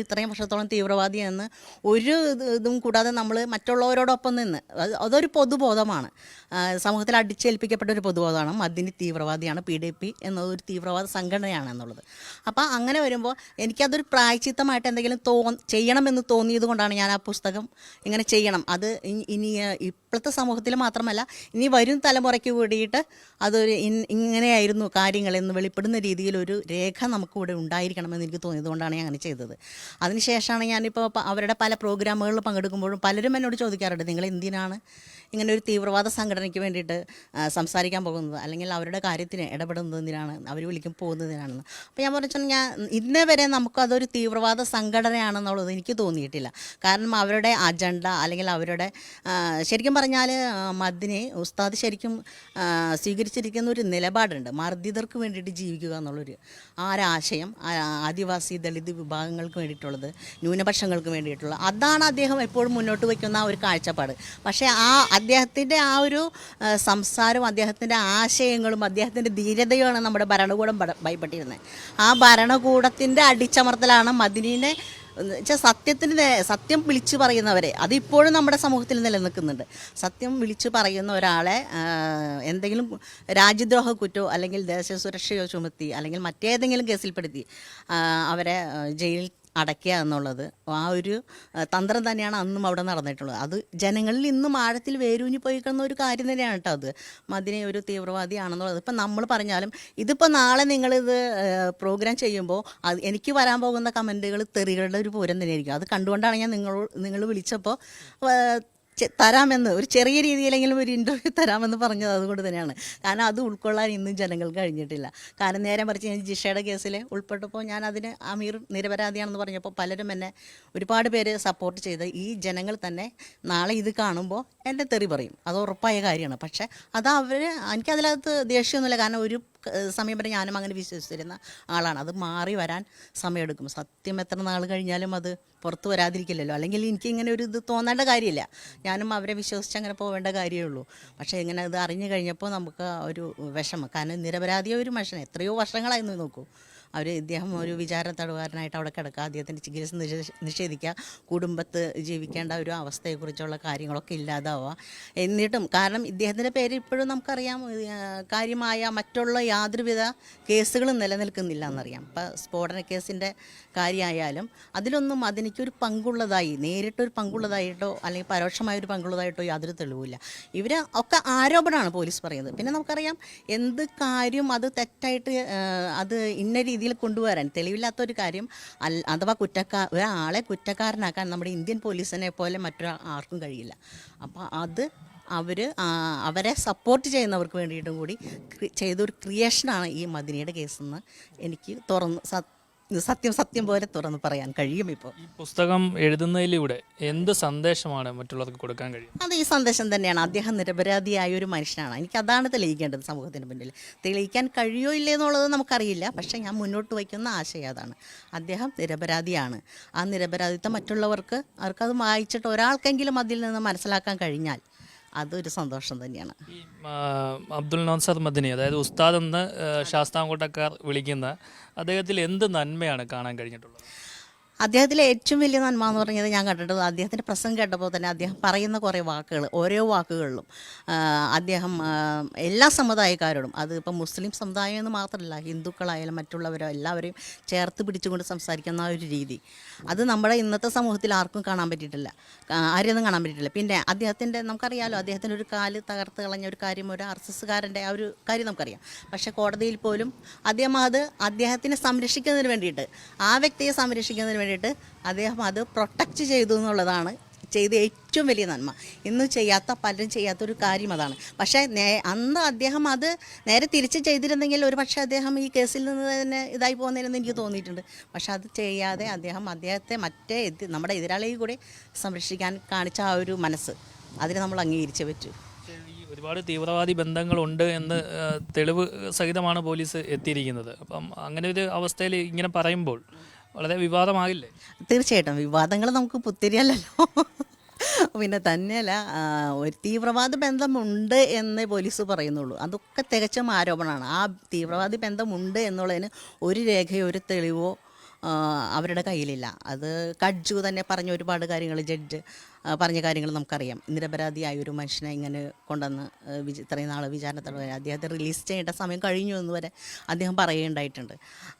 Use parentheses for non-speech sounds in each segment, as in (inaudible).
ഇത്രയും വർഷത്തോളം തീവ്രവാദിയെന്ന് ഒരു ഇതും കൂടാതെ നമ്മൾ മറ്റുള്ളവരോടൊപ്പം നിന്ന് അതൊരു പൊതുബോധമാണ്. സമൂഹത്തിൽ അടിച്ചേൽപ്പിക്കപ്പെട്ട ഒരു പൊതുബോധമാണ്. മദ്യനി തീവ്രവാദിയാണ് പി ഡി പി എന്നതൊരു തീവ്രവാദ സംഘടനയാണ് എന്നുള്ളത് അപ്പോൾ അങ്ങനെ വരുമ്പോൾ എനിക്കതൊരു പ്രായച്ചിത്തമായിട്ട് എന്തെങ്കിലും തോ ചെയ്യണമെന്ന് തോന്നിയത് കൊണ്ടാണ് ഞാൻ ആ പുസ്തകം ഇങ്ങനെ ചെയ്യണം. അത് ഇനി- ഇപ്പോഴത്തെ സമൂഹത്തിൽ മാത്രമല്ല ഇനി വരും തലമുറയ്ക്ക് കൂടിയിട്ട് അതൊരു ഇങ്ങനെയായിരുന്നു കാര്യങ്ങളെന്ന് വെളിപ്പെടുന്ന രീതിയിലൊരു രേഖ നമുക്കിവിടെ ഉണ്ടായിരിക്കണമെന്ന് എനിക്ക് തോന്നിയത് കൊണ്ടാണ് ഞാൻ അങ്ങനെ ചെയ്തത്. അതിനുശേഷമാണ് ഞാനിപ്പോൾ അവരുടെ പല പ്രോഗ്രാമുകളിൽ പങ്കെടുക്കുമ്പോഴും പലരും എന്നോട് ചോദിക്കാറുണ്ട് നിങ്ങൾ എന്തിനാണ് ഇങ്ങനെ ഒരു തീവ്രവാദ സംഘടനയ്ക്ക് വേണ്ടിയിട്ട് സംസാരിക്കാൻ പോകുന്നത് അല്ലെങ്കിൽ അവരുടെ കാര്യത്തിന് ഇടപെടുന്നതിനാണ് അവർ വിളിക്കും പോകുന്നതിനാണെന്ന്. അപ്പോൾ ഞാൻ പറഞ്ഞു ഞാൻ ഇന്നേ വരെ നമുക്കതൊരു തീവ്രവാദ സംഘടനയാണെന്നുള്ളത് എനിക്ക് തോന്നിയിട്ടില്ല. കാരണം അവരുടെ അജണ്ട അല്ലെങ്കിൽ അവരുടെ ശരിക്കും പറഞ്ഞാൽ മദ്ദിനെ ഉസ്താദ് ശരിക്കും സ്വീകരിച്ചിരിക്കുന്ന ഒരു നിലപാടുണ്ട്. മർദ്ദിതർക്ക് വേണ്ടിയിട്ട് ജീവിക്കുക എന്നുള്ളൊരു ആ ഒരു ആശയം ആ, ആദിവാസി ദളിത് വിഭാഗങ്ങൾക്ക് വേണ്ടിയിട്ടുള്ളത് ന്യൂനപക്ഷങ്ങൾക്ക് വേണ്ടിയിട്ടുള്ളത് അതാണ് അദ്ദേഹം എപ്പോഴും മുന്നോട്ട് വയ്ക്കുന്ന ഒരു കാഴ്ചപ്പാട്. പക്ഷേ ആ അദ്ദേഹത്തിന്റെ ആ ഒരു സംസാരവും അദ്ദേഹത്തിന്റെ ആശയങ്ങളും അദ്ദേഹത്തിന്റെ ധീരതയുമാണ് നമ്മുടെ ഭരണകൂടം ഭയപ്പെട്ടിരുന്നത്. ആ ഭരണകൂടത്തിന്റെ അടിച്ചമർത്തലാണ് മദിനീനെ വെച്ചാൽ സത്യത്തിന് സത്യം വിളിച്ചു പറയുന്നവരെ. അതിപ്പോഴും നമ്മുടെ സമൂഹത്തിൽ നിലനിൽക്കുന്നുണ്ട്. സത്യം വിളിച്ചു പറയുന്ന ഒരാളെ എന്തെങ്കിലും രാജ്യദ്രോഹ കുറ്റോ അല്ലെങ്കിൽ ദേശസുരക്ഷയോ ചുമത്തി അല്ലെങ്കിൽ മറ്റേതെങ്കിലും കേസിൽപ്പെടുത്തി അവരെ ജയിലിൽ അടയ്ക്കുക എന്നുള്ളത്. ആ ഒരു തന്ത്രം തന്നെയാണ് അന്നും അവിടെ നടന്നിട്ടുള്ളത്. അത് ജനങ്ങളിൽ ഇന്നും ആഴത്തിൽ വേരൂഞ്ഞി പോയിക്കുന്ന ഒരു കാര്യം തന്നെയാണ് കേട്ടോ അത്. മദിനെ ഒരു തീവ്രവാദിയാണെന്നുള്ളത്. ഇപ്പം നമ്മൾ പറഞ്ഞാലും ഇതിപ്പോൾ നാളെ നിങ്ങളിത് പ്രോഗ്രാം ചെയ്യുമ്പോൾ അത് എനിക്ക് വരാൻ പോകുന്ന കമന്റുകൾ തെറികളുടെ ഒരു പൂരം തന്നെയായിരിക്കും. അത് കണ്ടുകൊണ്ടാണ് ഞാൻ നിങ്ങൾ നിങ്ങൾ വിളിച്ചപ്പോൾ തരാമെന്ന് ഒരു ചെറിയ രീതിയിലെങ്കിലും ഒരു ഇന്റർവ്യൂ തരാമെന്ന് പറഞ്ഞത് അതുകൊണ്ട് തന്നെയാണ്. കാരണം അത് ഉൾക്കൊള്ളാൻ ഇന്നും ജനങ്ങൾക്ക് കഴിഞ്ഞിട്ടില്ല. കാരണം നേരെ മറിച്ച് ഞാൻ ജിഷയുടെ കേസിൽ ഉൾപ്പെട്ടപ്പോൾ ഞാൻ അതിന് അമീർ നിരപരാധിയാണെന്ന് പറഞ്ഞപ്പോൾ പലരും എന്നെ ഒരുപാട് പേര് സപ്പോർട്ട് ചെയ്ത് ഈ ജനങ്ങൾ തന്നെ നാളെ ഇത് കാണുമ്പോൾ എന്റെ തെറി പറയും. അത് ഉറപ്പായ കാര്യമാണ്. പക്ഷേ അത് അവർ എനിക്കതിനകത്ത് ദേഷ്യമൊന്നുമില്ല കാരണം ഒരു സമയം വരെ ഞാനും അങ്ങനെ വിശ്വസിച്ചിരുന്ന ആളാണ്. അത് മാറി വരാൻ സമയമെടുക്കും. സത്യം എത്ര നാൾ കഴിഞ്ഞാലും അത് പുറത്ത് വരാതിരിക്കില്ലല്ലോ. അല്ലെങ്കിൽ എനിക്ക് ഇങ്ങനെ ഒരു ഇത് തോന്നേണ്ട കാര്യമില്ല. ഞാനും അവരെ വിശ്വസിച്ച് അങ്ങനെ പോവേണ്ട കാര്യമേ ഉള്ളൂ പക്ഷേ ഇങ്ങനെ ഇത് അറിഞ്ഞു കഴിഞ്ഞപ്പോൾ നമുക്ക് ഒരു വിഷമം. കാരണം നിരപരാധിയ ഒരു മനുഷ്യൻ എത്രയോ വർഷങ്ങളായിന്ന് നോക്കൂ. അവർ ഇദ്ദേഹം ഒരു വിചാര തടവുകാരനായിട്ട് അവിടെ കിടക്കുക. അദ്ദേഹത്തിന്റെ ചികിത്സ നിഷേ- നിഷേധിക്കുക. കുടുംബത്ത് ജീവിക്കേണ്ട ഒരു അവസ്ഥയെക്കുറിച്ചുള്ള കാര്യങ്ങളൊക്കെ ഇല്ലാതാവുക. എന്നിട്ടും കാരണം ഇദ്ദേഹത്തിന്റെ പേര് ഇപ്പോഴും നമുക്കറിയാം. കാര്യമായ മറ്റുള്ള യാതൊരുവിധ കേസുകളും നിലനിൽക്കുന്നില്ല എന്നറിയാം. ഇപ്പോൾ സ്ഫോടന കേസിന്റെ കാര്യമായാലും അതിലൊന്നും അതെനിക്കൊരു പങ്കുള്ളതായി നേരിട്ടൊരു പങ്കുള്ളതായിട്ടോ അല്ലെങ്കിൽ പരോക്ഷമായ ഒരു പങ്കുള്ളതായിട്ടോ യാതൊരു തെളിവില്ല ഇവർ ഒക്കെ ആരോപണമാണ് പോലീസ് പറയുന്നത്. പിന്നെ നമുക്കറിയാം എന്ത് കാര്യം അത് തെറ്റായിട്ട് അത് ഇന്ന രീതിയിൽ കൊണ്ടുവരാൻ. തെളിവില്ലാത്ത ഒരു കാര്യം അഥവാ കുറ്റക്കാർ ഒരാളെ കുറ്റക്കാരനാക്കാൻ നമ്മുടെ ഇന്ത്യൻ പോലീസിനെ പോലെ മറ്റൊരാൾ ആർക്കും കഴിയില്ല. അപ്പോൾ അത് അവർ അവരെ സപ്പോർട്ട് ചെയ്യുന്നവർക്ക് വേണ്ടിയിട്ടും കൂടി ചെയ്തൊരു ക്രിയേഷനാണ് ഈ മദിനിയുടെ കേസെന്ന് എനിക്ക് തുറന്ന് സത്യം സത്യം പോലെ തുറന്ന് പറയാൻ കഴിയും ഇപ്പോൾ ഈ പുസ്തകം എഴുതുന്നതിലൂടെ എന്ത് സന്ദേശമാണ് മറ്റുള്ളവർക്ക് കൊടുക്കാൻ കഴിയും അത് ഈ സന്ദേശം തന്നെയാണ്. അദ്ദേഹം നിരപരാധിയായ ഒരു മനുഷ്യനാണ്. എനിക്ക് അതാണ് തെളിയിക്കേണ്ടത് സമൂഹത്തിന് മുന്നിൽ. തെളിയിക്കാൻ കഴിയോ ഇല്ലേ എന്നുള്ളത് നമുക്കറിയില്ല. പക്ഷേ ഞാൻ മുന്നോട്ട് വയ്ക്കുന്ന ആശയം അതാണ്. അദ്ദേഹം നിരപരാധിയാണ്. ആ നിരപരാധിത്വം മറ്റുള്ളവർക്ക് അവർക്കത് വായിച്ചിട്ട് ഒരാൾക്കെങ്കിലും അതിൽ നിന്ന് മനസ്സിലാക്കാൻ കഴിഞ്ഞാൽ അതൊരു സന്തോഷം തന്നെയാണ്. ഈ അബ്ദുൽ നാസർ മദിനി അതായത് ഉസ്താദ് എന്ന് ശാസ്താംകോട്ടക്കാർ വിളിക്കുന്ന അദ്ദേഹത്തിൽ എന്ത് നന്മയാണ് കാണാൻ കഴിഞ്ഞിട്ടുള്ളത്? അദ്ദേഹത്തിലെ ഏറ്റവും വലിയ നന്മ എന്ന് പറഞ്ഞത് ഞാൻ കണ്ടിട്ടുള്ളത് അദ്ദേഹത്തിന്റെ പ്രസംഗം കേട്ടപ്പോൾ തന്നെ അദ്ദേഹം പറയുന്ന കുറേ വാക്കുകൾ ഓരോ വാക്കുകളിലും അദ്ദേഹം എല്ലാ സമുദായക്കാരോടും അത് ഇപ്പം മുസ്ലിം സമുദായം എന്ന് മാത്രമല്ല ഹിന്ദുക്കളായാലും മറ്റുള്ളവരോ എല്ലാവരെയും ചേർത്ത് പിടിച്ചുകൊണ്ട് സംസാരിക്കുന്ന ഒരു രീതി. അത് നമ്മുടെ ഇന്നത്തെ സമൂഹത്തിൽ ആർക്കും കാണാൻ പറ്റിയിട്ടില്ല. ആരെയൊന്നും കാണാൻ പറ്റിയിട്ടില്ല. പിന്നെ അദ്ദേഹത്തിന്റെ നമുക്കറിയാലോ അദ്ദേഹത്തിന്റെ ഒരു കാൽ തകർത്ത് കളഞ്ഞ ഒരു കാര്യം ഒരു ആർ എസ് ആ ഒരു കാര്യം നമുക്കറിയാം. പക്ഷേ കോടതിയിൽ പോലും അദ്ദേഹം അത് അദ്ദേഹത്തിനെ സംരക്ഷിക്കുന്നതിന് വേണ്ടിയിട്ട് ആ വ്യക്തിയെ സംരക്ഷിക്കുന്നതിന് വേണ്ടിയിട്ട് അദ്ദേഹം അത് പ്രൊട്ടക്റ്റ് ചെയ്തു എന്നുള്ളതാണ് ചെയ്ത ഏറ്റവും വലിയ നന്മ. ഇന്ന് ചെയ്യാത്ത പലരും ചെയ്യാത്തൊരു കാര്യം അതാണ്. പക്ഷേ നേ അന്ന് അദ്ദേഹം അത് നേരെ തിരിച്ച് ചെയ്തിരുന്നെങ്കിൽ ഒരു പക്ഷേ അദ്ദേഹം ഈ കേസിൽ നിന്ന് തന്നെ ഇതായി പോകുന്നതിനെന്ന് എനിക്ക് തോന്നിയിട്ടുണ്ട്. പക്ഷെ അത് ചെയ്യാതെ അദ്ദേഹം അദ്ദേഹത്തെ മറ്റേ നമ്മുടെ എതിരാളിയെ കൂടി സംരക്ഷിക്കാൻ കാണിച്ച ആ ഒരു മനസ്സ് അതിനെ നമ്മൾ അംഗീകരിച്ചേ പറ്റൂ. ഒരുപാട് തീവ്രവാദി ബന്ധങ്ങളുണ്ട് എന്ന് തെളിവ് സഹിതമാണ് പോലീസ് എത്തിയിരിക്കുന്നത്. അപ്പം അങ്ങനെ ഒരു അവസ്ഥയിൽ ഇങ്ങനെ പറയുമ്പോൾ വളരെ വിവാദമാകില്ലേ? തീർച്ചയായിട്ടും. വിവാദങ്ങൾ നമുക്ക് പുത്തിരിയല്ലല്ലോ. പിന്നെ തന്നെയല്ല ഒരു തീവ്രവാദ ബന്ധമുണ്ട് എന്ന് പോലീസ് പറയുന്നുള്ളൂ. അതൊക്കെ തികച്ചും ആരോപണമാണ്. ആ തീവ്രവാദി ബന്ധമുണ്ട് എന്നുള്ളതിന് ഒരു രേഖയോ ഒരു തെളിവോ അവരുടെ കയ്യിലില്ല. അത് കഡ്ജു തന്നെ പറഞ്ഞ ഒരുപാട് കാര്യങ്ങൾ ജഡ്ജ് പറഞ്ഞ കാര്യങ്ങൾ നമുക്കറിയാം. നിരപരാധിയായ ഒരു മനുഷ്യനെ ഇങ്ങനെ കൊണ്ടുവന്ന് വിജ ഇത്രയും നാൾ വിചാരണത്തോടെ അദ്ദേഹത്തെ റിലീസ് ചെയ്യേണ്ട സമയം കഴിഞ്ഞു എന്ന് വരെ അദ്ദേഹം പറയുകയുണ്ടായിട്ടുണ്ട്.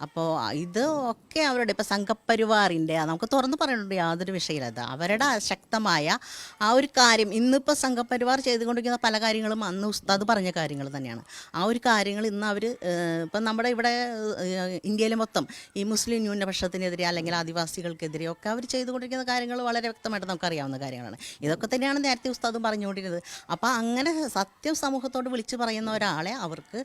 അപ്പോൾ ഇത് ഒക്കെ അവരുടെ ഇപ്പോൾ സംഘപരിവാറിന്റെ നമുക്ക് തുറന്നു പറയുന്നുണ്ട് യാതൊരു വിഷയമില്ല. അവരുടെ ശക്തമായ ആ ഒരു കാര്യം ഇന്നിപ്പോൾ സംഘപരിവാർ ചെയ്തുകൊണ്ടിരിക്കുന്ന പല കാര്യങ്ങളും അന്ന് ഉസ്താദ് പറഞ്ഞ കാര്യങ്ങൾ തന്നെയാണ്. ആ ഒരു കാര്യങ്ങൾ ഇന്ന് അവർ ഇപ്പം നമ്മുടെ ഇവിടെ ഇന്ത്യയിലെ മൊത്തം ഈ മുസ്ലിം ന്യൂനപക്ഷത്തിനെതിരെ അല്ലെങ്കിൽ ആദിവാസികൾക്കെതിരെ ഒക്കെ അവർ ചെയ്തുകൊണ്ടിരിക്കുന്ന കാര്യങ്ങൾ വളരെ വ്യക്തമായിട്ട് നമുക്കറിയാവുന്ന കാര്യങ്ങളാണ്. ഇതൊക്കെ തന്നെയാണ് നേരത്തെ ഉസ്താദും പറഞ്ഞുകൊണ്ടിരുന്നത്. അപ്പോൾ അങ്ങനെ സത്യം സമൂഹത്തോട് വിളിച്ചു പറയുന്ന ഒരാളെ അവർക്ക്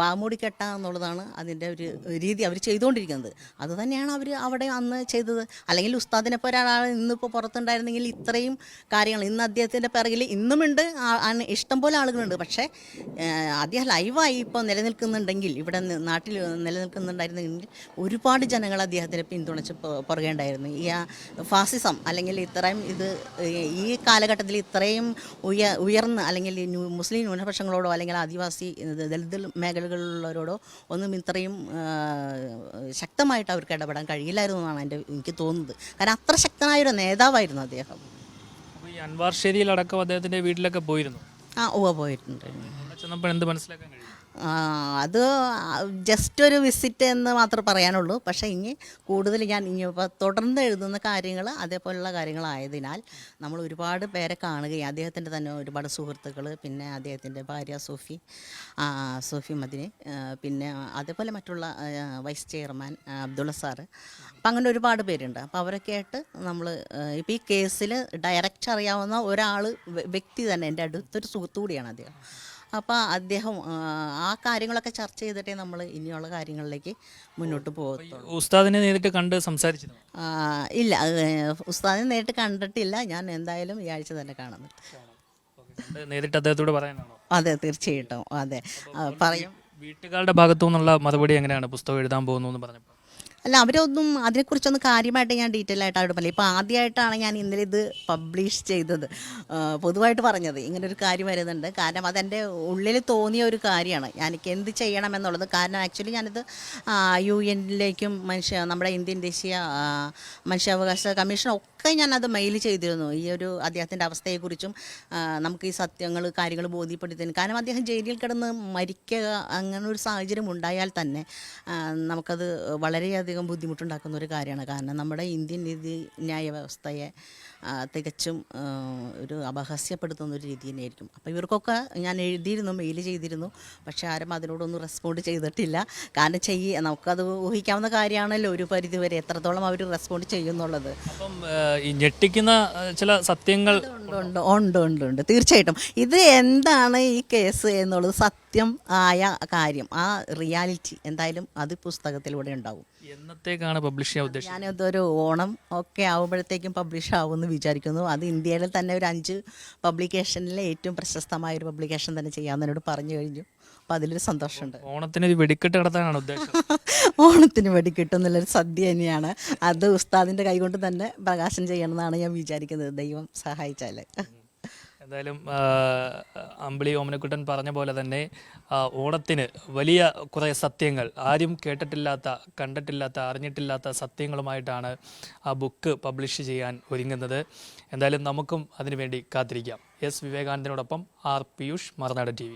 വാമൂടി എന്നുള്ളതാണ് അതിന്റെ ഒരു രീതി അവർ ചെയ്തുകൊണ്ടിരിക്കുന്നത്. അത് തന്നെയാണ് അവർ അവിടെ അന്ന് ചെയ്തത്. അല്ലെങ്കിൽ ഉസ്താദിനെ പോലെ ഒരാൾ ഇന്നിപ്പോൾ പുറത്തുണ്ടായിരുന്നെങ്കിൽ ഇത്രയും കാര്യങ്ങൾ ഇന്ന് അദ്ദേഹത്തിന്റെ പിറകിൽ ഇന്നുമുണ്ട്. ഇഷ്ടം പോലെ ഇഷ്ടംപോലെ ആളുകളുണ്ട്. പക്ഷേ അദ്ദേഹം ലൈവായി ഇപ്പോൾ നിലനിൽക്കുന്നുണ്ടെങ്കിൽ ഇവിടെ നാട്ടിൽ നിലനിൽക്കുന്നുണ്ടായിരുന്നെങ്കിൽ ഒരുപാട് ജനങ്ങൾ അദ്ദേഹത്തിനെ പിന്തുണച്ച് പുറകേണ്ടായിരുന്നു പുറകെ ഉണ്ടായിരുന്നു. ഈ ഫാസിസം അല്ലെങ്കിൽ ഇത്രയും ഇത് ഈ കാലഘട്ടത്തിൽ ഇത്രയും ഉയ ഉയർന്ന് അല്ലെങ്കിൽ മുസ്ലിം ന്യൂനപക്ഷങ്ങളോടോ അല്ലെങ്കിൽ ആദിവാസി ദളിത് മേഖലകളിലുള്ളവരോടോ ഒന്നും ഇത്രയും ശക്തമായിട്ട് അവർക്ക് ഇടപെടാൻ കഴിയില്ലായിരുന്നു എന്നാണ് എന്റെ എനിക്ക് തോന്നുന്നത്. കാരണം അത്ര ശക്തനായ ഒരു നേതാവായിരുന്നു അദ്ദേഹം. അപ്പോൾ ഈ അൻവാർ ശരിയിലടക്കം അദ്ദേഹത്തിന്റെ വീട്ടിലൊക്കെ പോയിരുന്നു? ആ ഉവ പോയിട്ടുണ്ട്. ചെന്നപ്പോൾ എന്ത് മനസ്സിലാക്കാൻ അത് ജസ്റ്റ് ഒരു വിസിറ്റ് എന്ന് മാത്രമേ പറയാനുള്ളൂ. പക്ഷേ ഇനി കൂടുതൽ ഞാൻ ഇനി ഇപ്പോൾ തുടർന്ന് എഴുതുന്ന കാര്യങ്ങൾ അതേപോലുള്ള കാര്യങ്ങളായതിനാൽ നമ്മൾ ഒരുപാട് പേരെ കാണുകയും അദ്ദേഹത്തിന്റെ തന്നെ ഒരുപാട് സുഹൃത്തുക്കൾ പിന്നെ അദ്ദേഹത്തിന്റെ ഭാര്യ സൂഫി സൂഫി സോഫി മദിനി പിന്നെ അതേപോലെ മറ്റുള്ള വൈസ് ചെയർമാൻ അബ്ദുള്ള സാറ്. അപ്പം അങ്ങനെ ഒരുപാട് പേരുണ്ട്. അപ്പോൾ അവരൊക്കെ ആയിട്ട് നമ്മൾ ഇപ്പോൾ ഈ കേസിൽ ഡയറക്റ്റ് അറിയാവുന്ന ഒരാൾ വ്യക്തി തന്നെ എന്റെ അടുത്തൊരു സുഹൃത്തു കൂടിയാണ് അദ്ദേഹം. അപ്പോൾ അദ്ദേഹം ആ, കാര്യങ്ങളൊക്കെ ചർച്ച ചെയ്തിട്ടേ നമ്മൾ ഇനിയുള്ള കാര്യങ്ങളിലേക്ക് മുന്നോട്ട് പോകത്തുള്ളൂ. ഉസ്താദിനെ നേരിട്ട് കണ്ട് സംസാരിച്ചു ഇല്ല ഉസ്താദിനെ നേരിട്ട് കണ്ടിട്ടില്ല. ഞാൻ എന്തായാലും ഈ ആഴ്ച തന്നെ കാണുന്നുണ്ട് നേരിട്ട് അദ്ദേഹത്തോട് പറയാനാണോ? അതെ തീർച്ചയായിട്ടും. അതെ. പറയും. വീട്ടുകാരുടെ ഭാഗത്തു നിന്നുള്ള മറുപടി എങ്ങനെയാണ് പുസ്തകം എഴുതാൻ പോകുന്നു എന്ന് പറഞ്ഞപ്പോൾ? അല്ല അവരൊന്നും അതിനെക്കുറിച്ചൊന്നും കാര്യമായിട്ട് ഞാൻ ഡീറ്റെയിൽ ആയിട്ട് അവരോട് പറയില്ല. ഇപ്പോൾ ആദ്യമായിട്ടാണ് ഞാൻ ഇന്നലെ ഇത് പബ്ലിഷ് ചെയ്തത്. പൊതുവായിട്ട് പറഞ്ഞത്. ഇങ്ങനെ ഒരു കാര്യം വരുന്നുണ്ട്. കാരണം അതെന്റെ ഉള്ളിൽ തോന്നിയ ഒരു കാര്യമാണ്. എനിക്ക് എന്ത് ചെയ്യണം എന്നുള്ളത്. കാരണം ആക്ച്വലി ഞാനിത് യു എന്നിലേക്കും മനുഷ്യ നമ്മുടെ ഇന്ത്യൻ ദേശീയ മനുഷ്യാവകാശ കമ്മീഷൻ ഒക്കെ ഞാനത് മെയിൽ ചെയ്തിരുന്നു. ഈ ഒരു അദ്ദേഹത്തിന്റെ അവസ്ഥയെക്കുറിച്ചും നമുക്ക് ഈ സത്യങ്ങൾ കാര്യങ്ങൾ ബോധ്യപ്പെടുത്തുന്നു കാരണം അദ്ദേഹം ജയിലിൽ കിടന്ന് മരിക്കുക അങ്ങനെ ഒരു സാഹചര്യം ഉണ്ടായാൽ തന്നെ നമുക്കത് വളരെയധികം ബുദ്ധിമുട്ടുണ്ടാക്കുന്ന ഒരു കാര്യമാണ്. കാരണം നമ്മുടെ ഇന്ത്യൻ നീതി ന്യായ വ്യവസ്ഥയെ തികച്ചും ഒരു അപഹാസ്യപ്പെടുത്തുന്ന ഒരു രീതി തന്നെയായിരിക്കും. അപ്പോൾ ഇവർക്കൊക്കെ ഞാൻ എഴുതിയിരുന്നു മെയിൽ ചെയ്തിരുന്നു. പക്ഷേ ആരും അതിനോടൊന്നും റെസ്പോണ്ട് ചെയ്തിട്ടില്ല. കാരണം ചെയ്യ നമുക്കത് ഊഹിക്കാവുന്ന കാര്യമാണല്ലോ ഒരു പരിധി വരെ എത്രത്തോളം അവർ റെസ്പോണ്ട് ചെയ്യുന്നുള്ളത്. അപ്പം ഈ ഞെട്ടിക്കുന്ന ചില സത്യങ്ങൾ ഉണ്ട് ഉണ്ട് ഉണ്ട് ഉണ്ട് ഉണ്ട്. തീർച്ചയായിട്ടും. ഇത് എന്താണ് ഈ കേസ് എന്നുള്ളത്? സത്യം ആയ കാര്യം ആ റിയാലിറ്റി എന്തായാലും അത് പുസ്തകത്തിലൂടെ ഉണ്ടാവും. എന്നത്തേക്കാണ് പബ്ലിഷ് ചെയ്യാൻ ഉദ്ദേശിച്ചത്? ഞാനതൊരു ഓണം ഒക്കെ ആവുമ്പോഴത്തേക്കും പബ്ലിഷ് ആവുമെന്ന് വിചാരിക്കുന്നു. അത് ഇന്ത്യയിൽ തന്നെ ഒരു അഞ്ച് പബ്ലിക്കേഷനിലെ ഏറ്റവും പ്രശസ്തമായ ഒരു പബ്ലിക്കേഷൻ തന്നെ ചെയ്യാമെന്ന് എന്നോട് പറഞ്ഞു കഴിഞ്ഞു. അപ്പോൾ അതിലൊരു സന്തോഷമുണ്ട്. ഓണത്തിന് ഒരു വെടിക്കെട്ട് നടത്താനാണ് ഉദ്ദേശം? ഓണത്തിന് വെടിക്കെട്ട് നല്ലൊരു (laughs) സദ്യ തന്നെയാണ്. അത് ഉസ്താദിന്റെ കൈകൊണ്ട് തന്നെ പ്രകാശനം ചെയ്യണമെന്നാണ് ഞാൻ വിചാരിക്കുന്നത്. ദൈവം സഹായിച്ചാൽ എന്തായാലും അമ്പിളി ഓമനക്കുട്ടൻ പറഞ്ഞ പോലെ തന്നെ ഓണത്തിന് വലിയ കുറേ സത്യങ്ങൾ ആരും കേട്ടിട്ടില്ലാത്ത കണ്ടിട്ടില്ലാത്ത അറിഞ്ഞിട്ടില്ലാത്ത സത്യങ്ങളുമായിട്ടാണ് ആ ബുക്ക് പബ്ലിഷ് ചെയ്യാൻ ഒരുങ്ങുന്നത്. എന്തായാലും നമുക്കും അതിനുവേണ്ടി കാത്തിരിക്കാം. എസ് വിവേകാനന്ദനോടൊപ്പം ആർ പിയൂഷ് മറുനാട് ടി